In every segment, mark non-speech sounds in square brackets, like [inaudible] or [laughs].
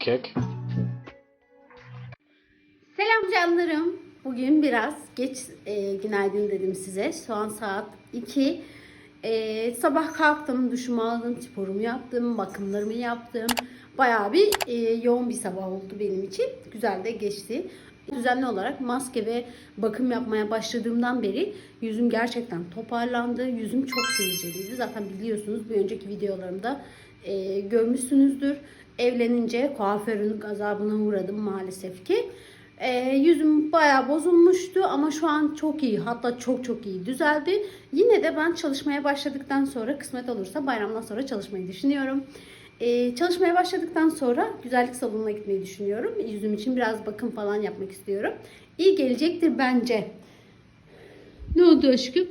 kek. Selam canlarım. Bugün biraz geç e, günaydın dedim size. Şu an saat 2. E, sabah kalktım, duşumu aldım, sporumu yaptım, bakımlarımı yaptım. Bayağı bir e, yoğun bir sabah oldu benim için. Güzel de geçti. Düzenli olarak maske ve bakım yapmaya başladığımdan beri yüzüm gerçekten toparlandı. Yüzüm çok sivilceliydi. Zaten biliyorsunuz bir önceki videolarımda e, görmüşsünüzdür. Evlenince kuaförün gazabına uğradım maalesef ki. E, yüzüm bayağı bozulmuştu ama şu an çok iyi. Hatta çok çok iyi düzeldi. Yine de ben çalışmaya başladıktan sonra kısmet olursa bayramdan sonra çalışmayı düşünüyorum. E, çalışmaya başladıktan sonra güzellik salonuna gitmeyi düşünüyorum. Yüzüm için biraz bakım falan yapmak istiyorum. İyi gelecektir bence. Ne oldu aşkım?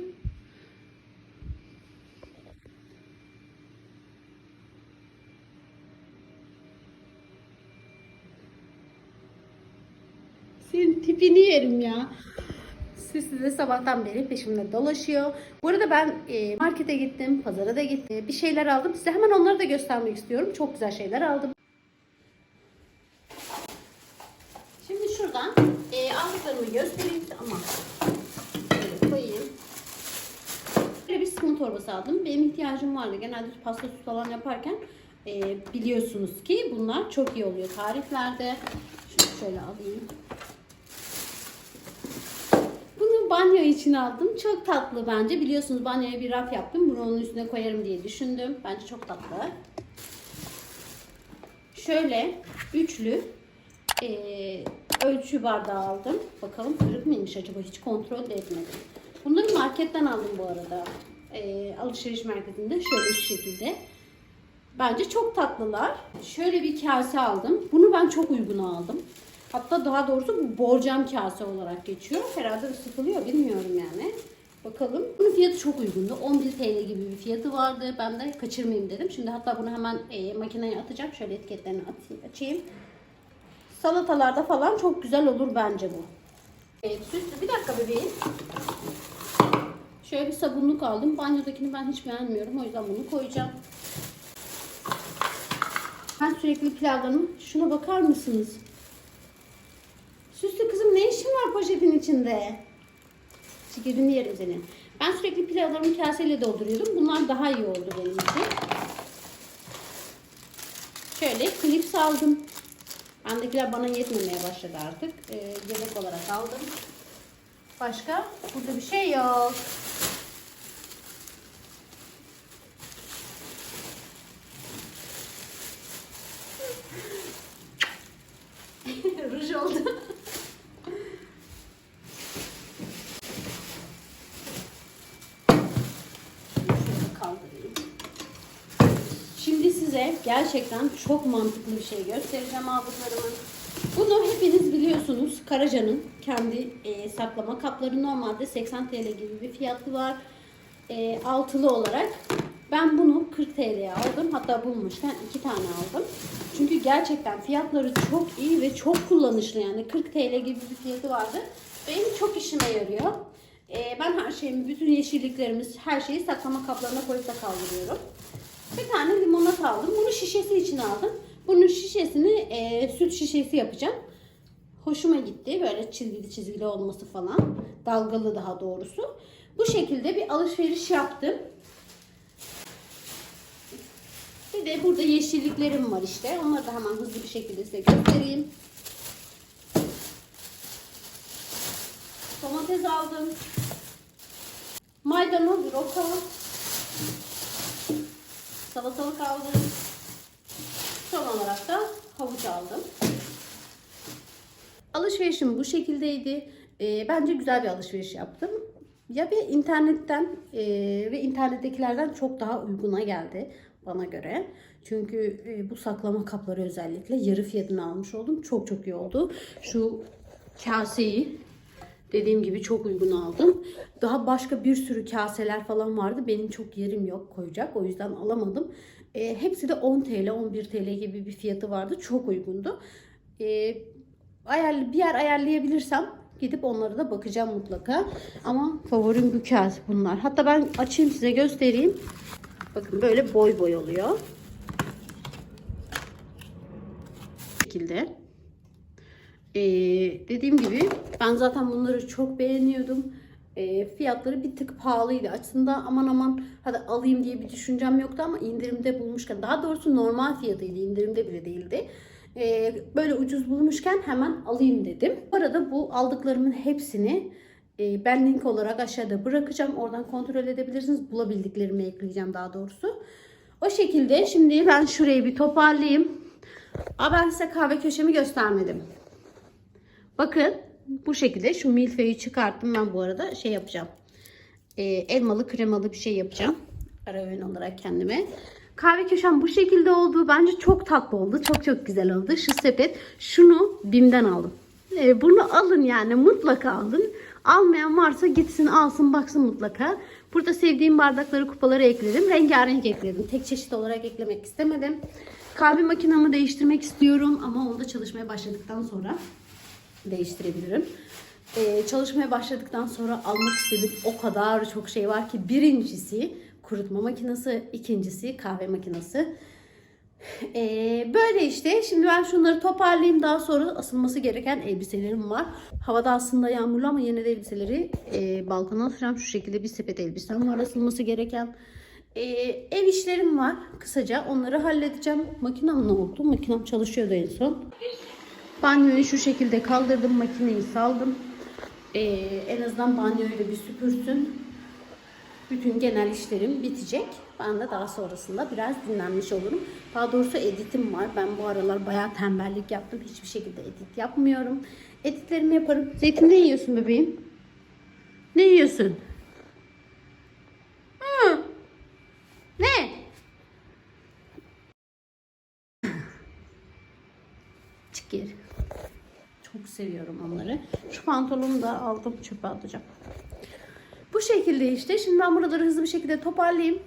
Senin tipini yerim ya. Sisi de sabahtan beri peşimde dolaşıyor. Bu arada ben e, markete gittim, pazara da gittim. Bir şeyler aldım. Size hemen onları da göstermek istiyorum. Çok güzel şeyler aldım. Şimdi şuradan e, aldıklarımı göstereyim ama şöyle koyayım. Böyle bir sıkma torbası aldım. Benim ihtiyacım vardı. Genelde pasta süt falan yaparken e, biliyorsunuz ki bunlar çok iyi oluyor tariflerde. Şunu şöyle alayım. Banyo için aldım. Çok tatlı bence. Biliyorsunuz banyoya bir raf yaptım. Bunu onun üstüne koyarım diye düşündüm. Bence çok tatlı. Şöyle üçlü eee, ölçü bardağı aldım. Bakalım kırık mıymış acaba? Hiç kontrol etmedim. Bunları marketten aldım bu arada. Eee, alışveriş merkezinde. Şöyle şu şekilde. Bence çok tatlılar. Şöyle bir kase aldım. Bunu ben çok uyguna aldım. Hatta daha doğrusu bu borcam kase olarak geçiyor. Herhalde ısıtılıyor bilmiyorum yani. Bakalım. Bunun fiyatı çok uygundu. 11 TL gibi bir fiyatı vardı. Ben de kaçırmayayım dedim. Şimdi hatta bunu hemen e, makineye atacağım. Şöyle etiketlerini atayım, açayım. Salatalarda falan çok güzel olur bence bu. Evet, süslü. Bir dakika bebeğim. Şöyle bir sabunluk aldım. Banyodakini ben hiç beğenmiyorum. O yüzden bunu koyacağım. Ben sürekli pilavlarım. Şuna bakar mısınız? Süslü kızım ne işin var poşetin içinde? Çikirini yerim senin. Ben sürekli pilavlarımı kaseyle dolduruyordum. Bunlar daha iyi oldu benim için. Şöyle klips aldım. Bendekiler bana yetmemeye başladı artık. Ee, yedek olarak aldım. Başka? Burada bir şey yok. [laughs] Ruj oldu. Şöyle kaldırayım. Şimdi size gerçekten çok mantıklı bir şey göstereceğim aldıklarımı. Bunu hepiniz biliyorsunuz. Karaca'nın kendi e, saklama kapları normalde 80 TL gibi bir fiyatı var. E, altılı olarak. Ben bunu 40 TL'ye aldım. Hatta bulmuşken iki tane aldım. Çünkü gerçekten fiyatları çok iyi ve çok kullanışlı yani 40 TL gibi bir fiyatı vardı. Benim çok işime yarıyor. E, ben her şeyimi, bütün yeşilliklerimiz, her şeyi saklama kaplarına koyup da kaldırıyorum. Bir tane limonata aldım. Bunu şişesi için aldım. Bunun şişesini e, süt şişesi yapacağım. Hoşuma gitti. Böyle çizgili çizgili olması falan. Dalgalı daha doğrusu. Bu şekilde bir alışveriş yaptım. Bir de burada yeşilliklerim var işte. Onları da hemen hızlı bir şekilde size göstereyim. Domates aldım. Maydanoz, roka. Salatalık aldım. Son olarak da havuç aldım. Alışverişim bu şekildeydi. Ee, bence güzel bir alışveriş yaptım. Ya bir internetten e, ve internettekilerden çok daha uyguna geldi bana göre. Çünkü e, bu saklama kapları özellikle yarı fiyatını almış oldum. Çok çok iyi oldu. Şu kaseyi dediğim gibi çok uygun aldım. Daha başka bir sürü kaseler falan vardı. Benim çok yerim yok koyacak. O yüzden alamadım. E, hepsi de 10 TL, 11 TL gibi bir fiyatı vardı. Çok uygundu. E, ayarlı, bir yer ayarlayabilirsem gidip onlara da bakacağım mutlaka. Ama favorim bu kase bunlar. Hatta ben açayım size göstereyim. Bakın böyle boy boy oluyor. şekilde. Ee, dediğim gibi ben zaten bunları çok beğeniyordum. Ee, fiyatları bir tık pahalıydı. Aslında aman aman hadi alayım diye bir düşüncem yoktu ama indirimde bulmuşken daha doğrusu normal fiyatıydı indirimde bile değildi. Ee, böyle ucuz bulmuşken hemen alayım dedim. Bu arada bu aldıklarımın hepsini e, ben link olarak aşağıda bırakacağım. Oradan kontrol edebilirsiniz. Bulabildiklerimi ekleyeceğim daha doğrusu. O şekilde şimdi ben şurayı bir toparlayayım. Aa, ben size kahve köşemi göstermedim. Bakın bu şekilde şu milföyü çıkarttım ben bu arada şey yapacağım. Ee, elmalı kremalı bir şey yapacağım. Ara öğün olarak kendime. Kahve köşem bu şekilde oldu. Bence çok tatlı oldu. Çok çok güzel oldu. Şu sepet. Şunu BİM'den aldım. Ee, bunu alın yani mutlaka alın. Almayan varsa gitsin alsın baksın mutlaka. Burada sevdiğim bardakları kupaları ekledim. Rengarenk ekledim. Tek çeşit olarak eklemek istemedim. Kahve makinamı değiştirmek istiyorum ama onu da çalışmaya başladıktan sonra değiştirebilirim. Ee, çalışmaya başladıktan sonra almak istediğim o kadar çok şey var ki birincisi kurutma makinesi, ikincisi kahve makinesi. Ee, böyle işte. Şimdi ben şunları toparlayayım. Daha sonra asılması gereken elbiselerim var. Havada aslında yağmurlu ama yine de elbiseleri e, balkona asacağım. Şu şekilde bir sepet elbisem var asılması gereken. Ee, ev işlerim var. Kısaca onları halledeceğim. Makinem ne oldu? Makinem çalışıyordu en son. Banyoyu şu şekilde kaldırdım. Makineyi saldım. Ee, en azından banyoyu da bir süpürsün. Bütün genel işlerim bitecek. Ben de daha sonrasında biraz dinlenmiş olurum. Daha doğrusu editim var. Ben bu aralar bayağı tembellik yaptım. Hiçbir şekilde edit yapmıyorum. Editlerimi yaparım. Zeytin ne yiyorsun bebeğim? Ne yiyorsun? Hı. Ne? Çık geri. Çok seviyorum onları. Şu pantolonu da aldım çöpe atacağım. Bu şekilde işte. Şimdi ben buraları hızlı bir şekilde toparlayayım.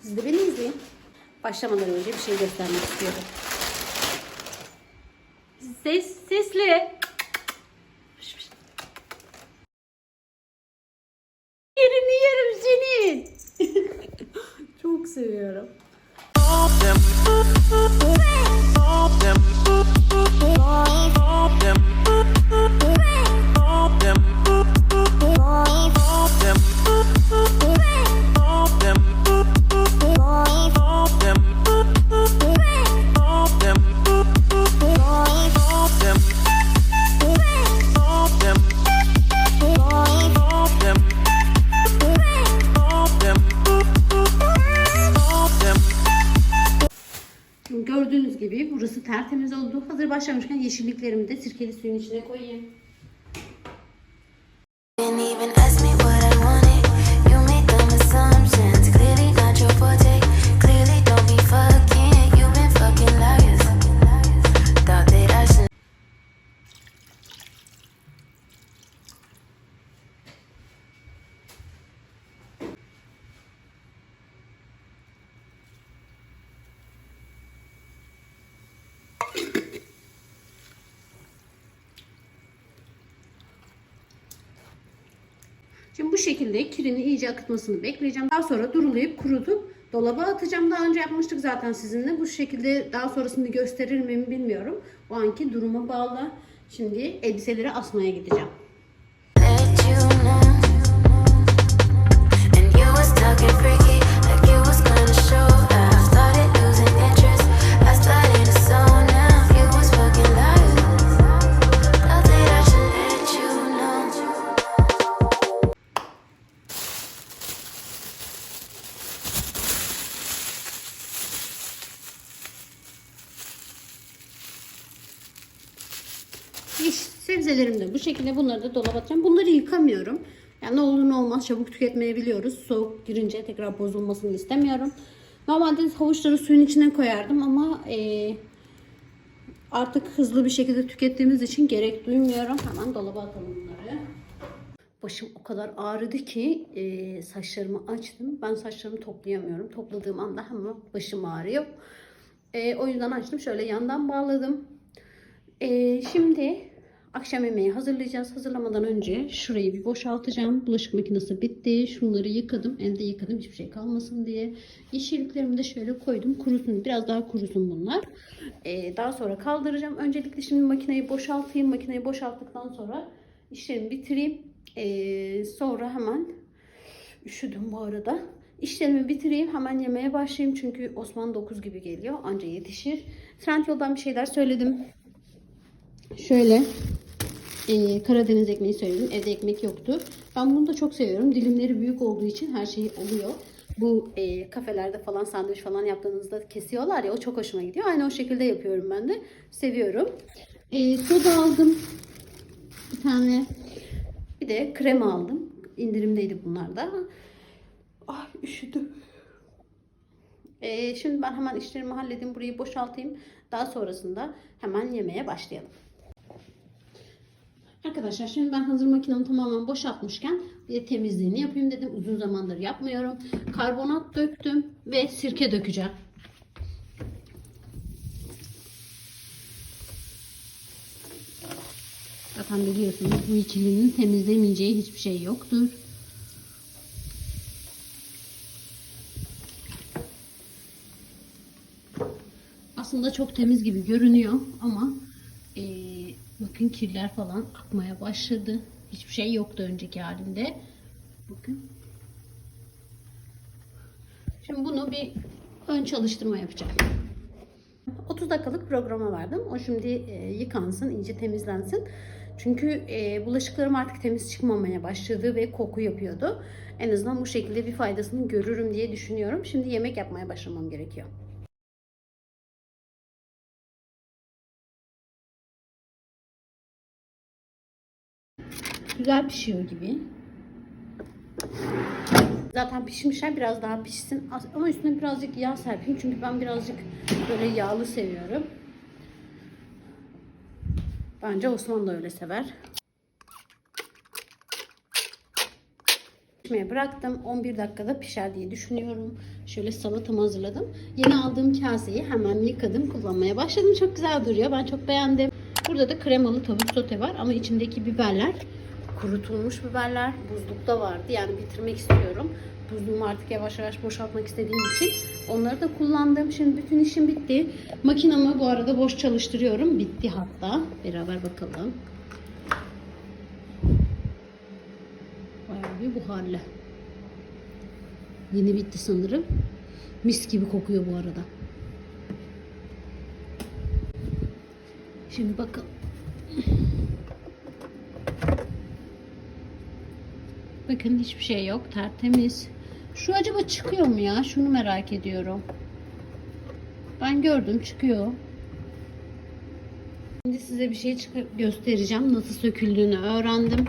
Siz de beni izleyin. Başlamadan önce bir şey göstermek istiyorum. Ses, sesli. Yerini yerim senin. [laughs] Çok seviyorum. Hazır başlamışken yeşilliklerimi de sirkeli suyun içine koyayım. Bu şekilde kirini iyice akıtmasını bekleyeceğim. Daha sonra durulayıp kurutup dolaba atacağım. Daha önce yapmıştık zaten sizinle. Bu şekilde daha sonrasını gösterir miyim bilmiyorum. O anki duruma bağlı. Şimdi elbiseleri asmaya gideceğim. Sebzelerim de bu şekilde bunları da dolaba atacağım. Bunları yıkamıyorum. Yani ne olur ne olmaz çabuk tüketmeyebiliyoruz. Soğuk girince tekrar bozulmasını istemiyorum. Normalde havuçları suyun içine koyardım ama eee, artık hızlı bir şekilde tükettiğimiz için gerek duymuyorum. Hemen dolaba atalım bunları. Başım o kadar ağrıdı ki eee, saçlarımı açtım. Ben saçlarımı toplayamıyorum. Topladığım anda hemen başım ağrıyor. Eee, o yüzden açtım. Şöyle yandan bağladım. Ee, şimdi Akşam yemeği hazırlayacağız. Hazırlamadan önce şurayı bir boşaltacağım. Bulaşık makinesi bitti. Şunları yıkadım. Elde yıkadım hiçbir şey kalmasın diye. Yeşilliklerimi de şöyle koydum. Kurusun. Biraz daha kurusun bunlar. Ee, daha sonra kaldıracağım. Öncelikle şimdi makineyi boşaltayım. Makineyi boşalttıktan sonra işlerimi bitireyim. Ee, sonra hemen üşüdüm bu arada. İşlerimi bitireyim hemen yemeğe başlayayım çünkü Osman 9 gibi geliyor anca yetişir. Trendyol'dan bir şeyler söyledim. Şöyle e, Karadeniz ekmeği söyledim. Evde ekmek yoktu. Ben bunu da çok seviyorum. Dilimleri büyük olduğu için her şey oluyor. Bu e, kafelerde falan sandviç falan yaptığınızda kesiyorlar ya o çok hoşuma gidiyor. Aynı o şekilde yapıyorum ben de. Seviyorum. E, soda aldım. Bir tane. Bir de krema aldım. İndirimdeydi bunlar da. Ay üşüdüm. E, şimdi ben hemen işlerimi halledeyim. Burayı boşaltayım. Daha sonrasında hemen yemeğe başlayalım. Arkadaşlar şimdi ben hazır makinemi tamamen boşaltmışken bir de temizliğini yapayım dedim. Uzun zamandır yapmıyorum. Karbonat döktüm ve sirke dökeceğim. Zaten biliyorsunuz bu ikilinin temizlemeyeceği hiçbir şey yoktur. Aslında çok temiz gibi görünüyor ama bakın kirler falan akmaya başladı. Hiçbir şey yoktu önceki halinde. Bakın. Şimdi bunu bir ön çalıştırma yapacağım. 30 dakikalık programa verdim. O şimdi e, yıkansın, iyice temizlensin. Çünkü e, bulaşıklarım artık temiz çıkmamaya başladı ve koku yapıyordu. En azından bu şekilde bir faydasını görürüm diye düşünüyorum. Şimdi yemek yapmaya başlamam gerekiyor. Güzel pişiyor gibi. Zaten pişmişler biraz daha pişsin. Ama üstüne birazcık yağ serpeyim. Çünkü ben birazcık böyle yağlı seviyorum. Bence Osman da öyle sever. Pişmeye bıraktım. 11 dakikada pişer diye düşünüyorum. Şöyle salatamı hazırladım. Yeni aldığım kaseyi hemen yıkadım. Kullanmaya başladım. Çok güzel duruyor. Ben çok beğendim. Burada da kremalı tavuk sote var. Ama içindeki biberler kurutulmuş biberler buzlukta vardı. Yani bitirmek istiyorum. Buzluğumu artık yavaş yavaş boşaltmak istediğim için onları da kullandım. Şimdi bütün işim bitti. Makinamı bu arada boş çalıştırıyorum. Bitti hatta. Beraber bakalım. Bayağı bir buharlı. Yeni bitti sanırım. Mis gibi kokuyor bu arada. Şimdi bakalım. Bakın hiçbir şey yok. Tertemiz. Şu acaba çıkıyor mu ya? Şunu merak ediyorum. Ben gördüm çıkıyor. Şimdi size bir şey çıkar- göstereceğim. Nasıl söküldüğünü öğrendim.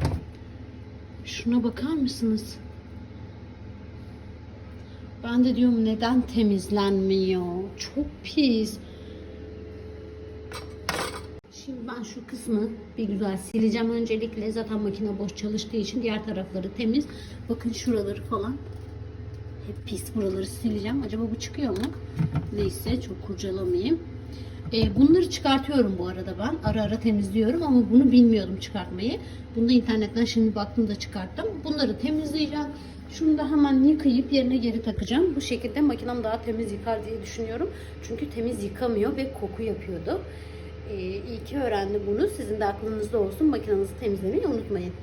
Şuna bakar mısınız? Ben de diyorum neden temizlenmiyor? Çok pis. Şimdi ben şu kısmı bir güzel sileceğim öncelikle. Zaten makine boş çalıştığı için diğer tarafları temiz. Bakın şuraları falan. Hep pis buraları sileceğim. Acaba bu çıkıyor mu? Neyse çok kurcalamayayım. Ee, bunları çıkartıyorum bu arada ben. Ara ara temizliyorum ama bunu bilmiyordum çıkartmayı. Bunu da internetten şimdi baktım da çıkarttım. Bunları temizleyeceğim. Şunu da hemen yıkayıp yerine geri takacağım. Bu şekilde makinem daha temiz yıkar diye düşünüyorum. Çünkü temiz yıkamıyor ve koku yapıyordu. Ee, iyi ki öğrendim bunu. Sizin de aklınızda olsun. Makinenizi temizlemeyi unutmayın.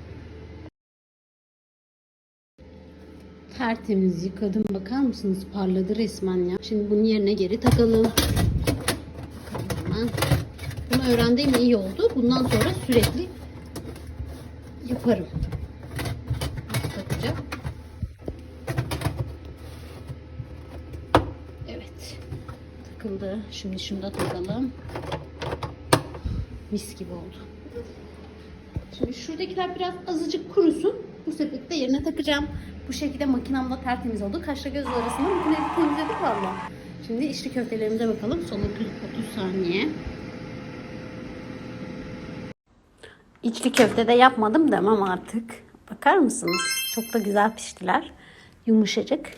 Tertemiz yıkadım. Bakar mısınız? Parladı resmen ya. Şimdi bunun yerine geri takalım. Hemen. Bunu öğrendiğim iyi oldu. Bundan sonra sürekli yaparım. Evet. Takıldı. Şimdi şunu da takalım. Mis gibi oldu. Şimdi şuradakiler biraz azıcık kurusun. Bu sepeti yerine takacağım. Bu şekilde makinem de tertemiz oldu. Kaşla göz arasında makineyi temizledik valla. Şimdi içli köftelerimize bakalım. Son 30, 30 saniye. İçli köfte de yapmadım demem artık. Bakar mısınız? Çok da güzel piştiler. Yumuşacık.